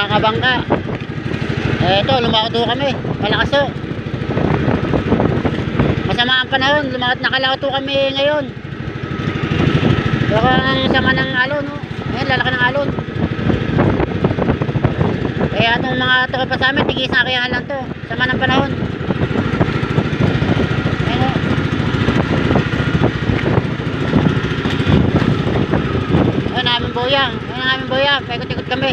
mga kabangka. Eto, lumakad ho kami. Malakas ho. Masama ang panahon. Lumakad nakalakad ho kami ngayon. Ang sama ng alon, no? Ayan, lalaki ng alon. Kaya itong mga tuka pa sa amin, tigis na kaya lang to. Sama ng panahon. Boyang. Ayan namin boyang. Paikot-ikot kami.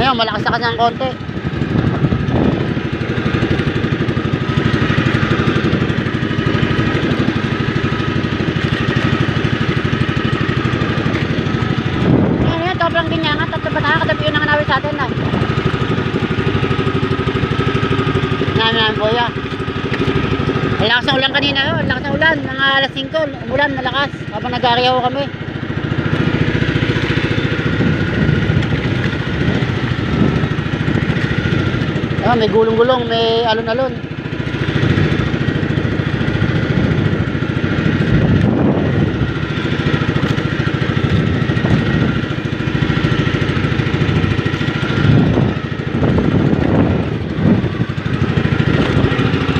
Yan yun, malakas na kasi ng konti. Yan, sobrang ganyan nga. Tatlo ba nakakatabi yun ang nawi sa atin na. Namin. Ang lakas ng ulan kanina yun. Ang lakas ng ulan. Mga alas 5. Umulan, malakas. Habang nag-aariyaw kami. Ah, may gulong-gulong, may alon-alon.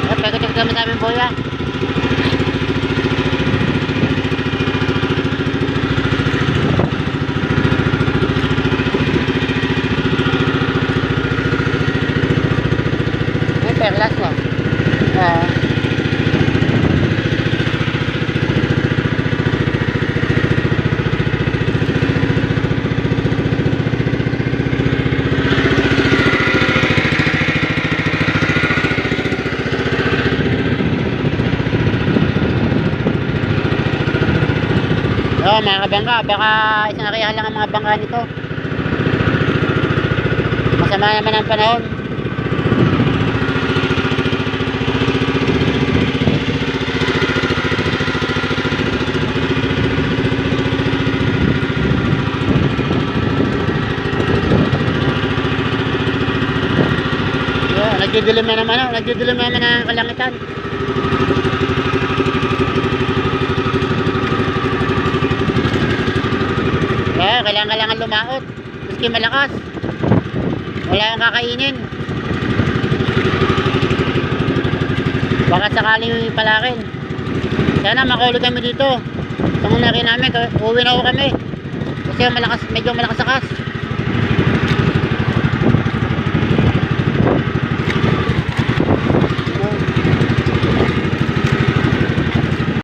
Ah, pagkakit kami sa aming boya. Perlas no? Oo. Oo, mga kabangka, baka isang arihan lang ang mga bangka nito. Masama naman ang panahon. Nagdidilim na naman, oh. nagdidilim na naman ang kalangitan. Kaya kailangan kailangan lumaot. Maski malakas. Wala kang kakainin. Baka sakaling palakin. Sana makaulo kami dito. Tungo na rin namin. Uwi na ako kami. Kasi malakas, medyo malakas akas.